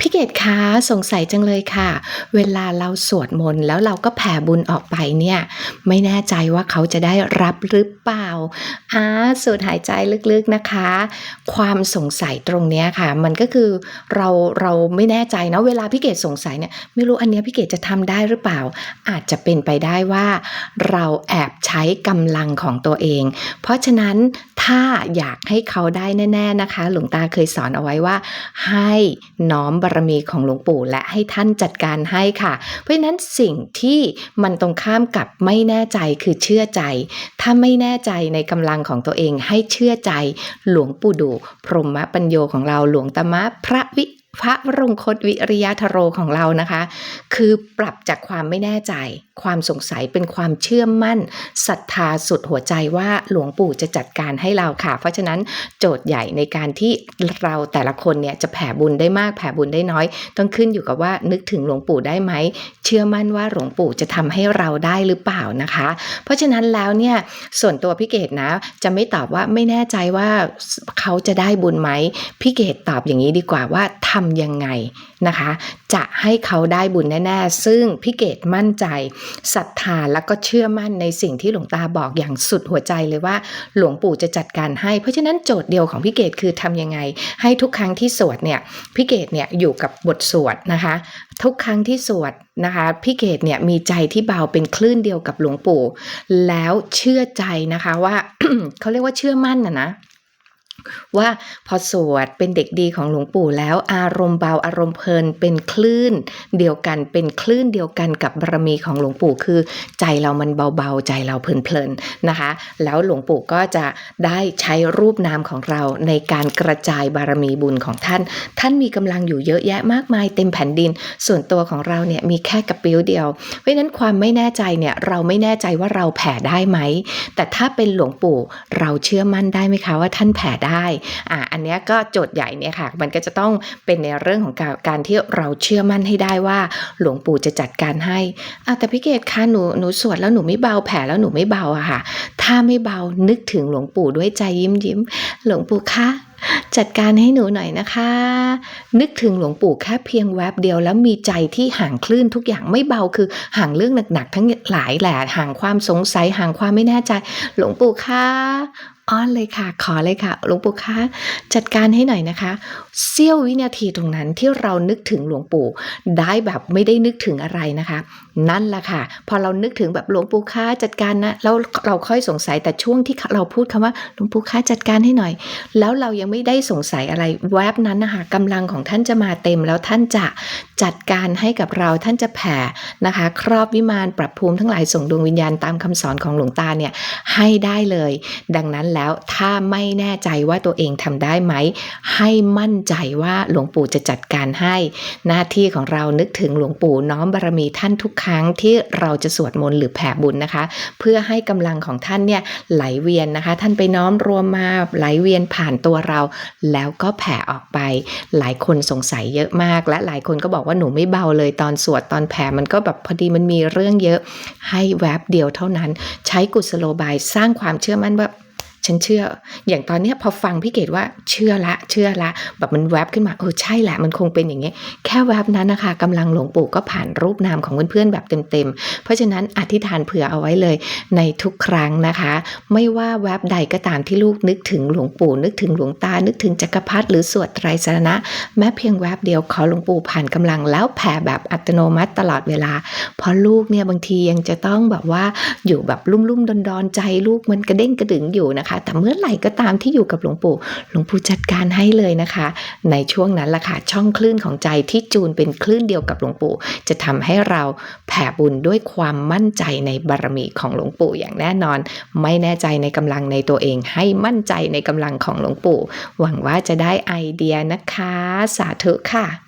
พี่เกดคะสงสัยจังเลยค่ะ เวลาเราสวดมนต์แล้วเราก็แผ่บุญออกไปเนี่ย ไม่แน่ใจว่าเขาจะได้รับหรือเปล่าอ่าสูดหายใจลึกๆนะคะ ความสงสัยตรงเนี้ยค่ะ มันก็คือเราเราไม่แน่ใจนะเวลาพี่เกดสงสัยเนี่ยไม่รู้อันเนี้ยพี่เกดจะทำได้หรือเปล่า อาจจะเป็นไปได้ว่า เราแอบใช้กำลังของตัวเอง เพราะฉะนั้น ถ้าอยากให้เขาได้แน่ ๆนะคะ หลวงตาเคยสอนเอาไว้ว่า ให้น้อมบารมีของหลวงปู่และให้ท่านจัดการให้ค่ะ เพราะฉะนั้นสิ่งที่มันตรงข้ามกับไม่แน่ใจคือเชื่อใจ ถ้าไม่แน่ใจในกำลังของตัวเองให้เชื่อใจ หลวงปู่ดู พรหมปัญโยของเราหลวงตามะพระวิ พระวรงคตวิริยะทโรของเรานะคะ คือปรับจากความไม่แน่ใจ ความสงสัยเป็นความเชื่อมั่นศรัทธาสุดหัวใจว่าหลวงปู่จะจัดการให้เราค่ะ เพราะฉะนั้นโจทย์ใหญ่ในการที่เราแต่ละคนเนี่ยจะแผ่บุญได้มากแผ่บุญได้น้อย ต้องขึ้นอยู่กับว่านึกถึงหลวงปู่ได้ไหมเชื่อมั่นว่าหลวงปู่จะทำให้เราได้หรือเปล่านะคะ เพราะฉะนั้นแล้วเนี่ยส่วนตัวพี่เกดนะจะไม่ตอบว่าไม่แน่ใจว่าเขาจะได้บุญไหมพี่เกดตอบอย่างนี้ดีกว่าว่าทำยังไงนะคะ จะให้เขาได้บุญแน่ ๆ ซึ่งพี่เกดมั่นใจศรัทธาแล้วก็เชื่อมั่นในสิ่งที่หลวงตาบอกอย่างสุดหัวใจเลยว่า หลวงปู่จะจัดการให้ เพราะฉะนั้นโจทย์เดียวของพี่เกดคือทำยังไง ให้ทุกครั้งที่สวดเนี่ยพี่เกดเนี่ยอยู่กับบทสวดนะคะ ทุกครั้งที่สวดนะคะพี่เกดเนี่ยมีใจที่เบาเป็นคลื่นเดียวกับหลวงปู่ แล้วเชื่อใจนะคะว่าเขาเรียกว่าเชื่อมั่นนะนะ ว่าพอสวดเป็นเด็กดีของหลวงปู่แล้วอารมณ์เบาอารมณ์เพลินเป็นคลื่น เดียวกันเป็นคลื่นเดียวกันกับบารมีของหลวงปู่คือ ใจเรามันเบาๆใจเราเพลินๆนะคะ แล้วหลวงปู่ก็จะได้ใช้รูปนามของเราในการกระจายบารมีบุญของท่าน ท่านมีกำลังอยู่เยอะแยะมากมายเต็มแผ่นดิน ส่วนตัวของเราเนี่ยมีแค่กระปิ้วเดียว เพราะฉะนั้นความไม่แน่ใจเนี่ยเราไม่แน่ใจว่าเราแผ่ได้ไหม แต่ถ้าเป็นหลวงปู่เราเชื่อมั่นได้ไหมคะว่าท่านแผ่ได้อ่าอันเนี้ยก็โจทย์ใหญ่เนี่ยค่ะ มันก็จะต้องเป็นในเรื่องของการการที่เราเชื่อมั่นให้ได้ว่าหลวงปู่จะจัดการให้อ่าแต่พี่เกดคะหนูหนูสวดแล้วหนูไม่เบาแผ่แล้วหนูไม่เบาอะค่ะ ถ้าไม่เบานึกถึงหลวงปู่ด้วยใจยิ้มยิ้มหลวงปู่คะจัดการให้หนูหน่อยนะคะ นึกถึงหลวงปู่แค่เพียงแวบเดียวแล้วมีใจที่ห่างคลื่นทุกอย่างไม่เบาคือห่างเรื่องหนักๆทั้งหลายแหละห่างความสงสัยห่างความไม่แน่ใจ หลวงปู่คะ อ้อนเลยค่ะขอเลยค่ะหลวงปู่คะจัดการให้หน่อยนะคะเสี้ยววินาทีตรงนั้นที่เรานึกถึงหลวงปู่ ได้แบบไม่ได้นึกถึงอะไรนะคะ นั่นแหละค่ะ พอเรานึกถึงแบบหลวงปู่คะจัดการนะแล้วเราค่อยสงสัยแต่ช่วงที่เราพูดคำว่าหลวงปู่คะจัดการให้หน่อย แล้วเรายังไม่ได้สงสัยอะไรแวบนั้นนะคะกำลังของท่านจะมาเต็ม แล้วท่านจะจัดการให้กับเราท่านจะแผ่นะคะ ครอบวิมานปรับภูมิทั้งหลายส่งดวงวิญญาณตามคำสอนของหลวงตาเนี่ยให้ได้เลย ดังนั้นแล้วถ้าไม่แน่ใจว่าตัวเองทำได้ไหม ให้มั่นใจว่าหลวงปู่จะจัดการให้ หน้าที่ของเรานึกถึงหลวงปู่น้อมบารมีท่านทุกครั้งที่เราจะสวดมนต์หรือแผ่บุญนะคะ เพื่อให้กำลังของท่านเนี่ยไหลเวียนนะคะ ท่านไปน้อมรวมมาไหลเวียนผ่านตัวเรา แล้วก็แผ่ออกไป หลายคนสงสัยเยอะมาก และหลายคนก็บอกว่าหนูไม่เบาเลยตอนสวดตอนแผ่มันก็แบบพอดีมันมีเรื่องเยอะให้แวบเดียวเท่านั้น ใช้กุศโลบายสร้างความเชื่อมั่นว่า ฉันเชื่อ อย่างตอนนี้พอฟังพี่เกดว่าเชื่อละ เชื่อละ แบบมันแวบขึ้นมาเออใช่แหละมันคงเป็นอย่างเงี้ยแค่แวบนั้นนะคะกำลังหลวงปู่ก็ผ่านรูปนามของเพื่อนๆแบบเต็มๆ เพราะฉะนั้นอธิษฐานเผื่อเอาไว้เลย ในทุกครั้งนะคะ ไม่ว่าแวบใดก็ตามที่ลูกนึกถึงหลวงปู่ นึกถึงหลวงตา นึกถึงจักรพรรดิหรือสวดไตรสรณะ แม้เพียงแวบเดียวขอหลวงปู่ผ่านกำลังแล้วแผ่แบบอัตโนมัติตลอดเวลา เพราะลูกเนี่ยบางทียังจะต้องแบบว่าอยู่แบบลุ่มๆดอนๆใจลูกมันกระเด้งกระดึงอยู่นะคะแต่เมื่อไหร่ก็ตามที่อยู่กับหลวงปู่ หลวงปู่จัดการให้เลยนะคะ ในช่วงนั้นล่ะค่ะช่องคลื่นของใจที่จูนเป็นคลื่นเดียวกับหลวงปู่ จะทำให้เราแผ่บุญด้วยความมั่นใจในบารมีของหลวงปู่อย่างแน่นอน ไม่แน่ใจในกำลังในตัวเอง ให้มั่นใจในกำลังของหลวงปู่ หวังว่าจะได้ไอเดียนะคะ สาธุค่ะ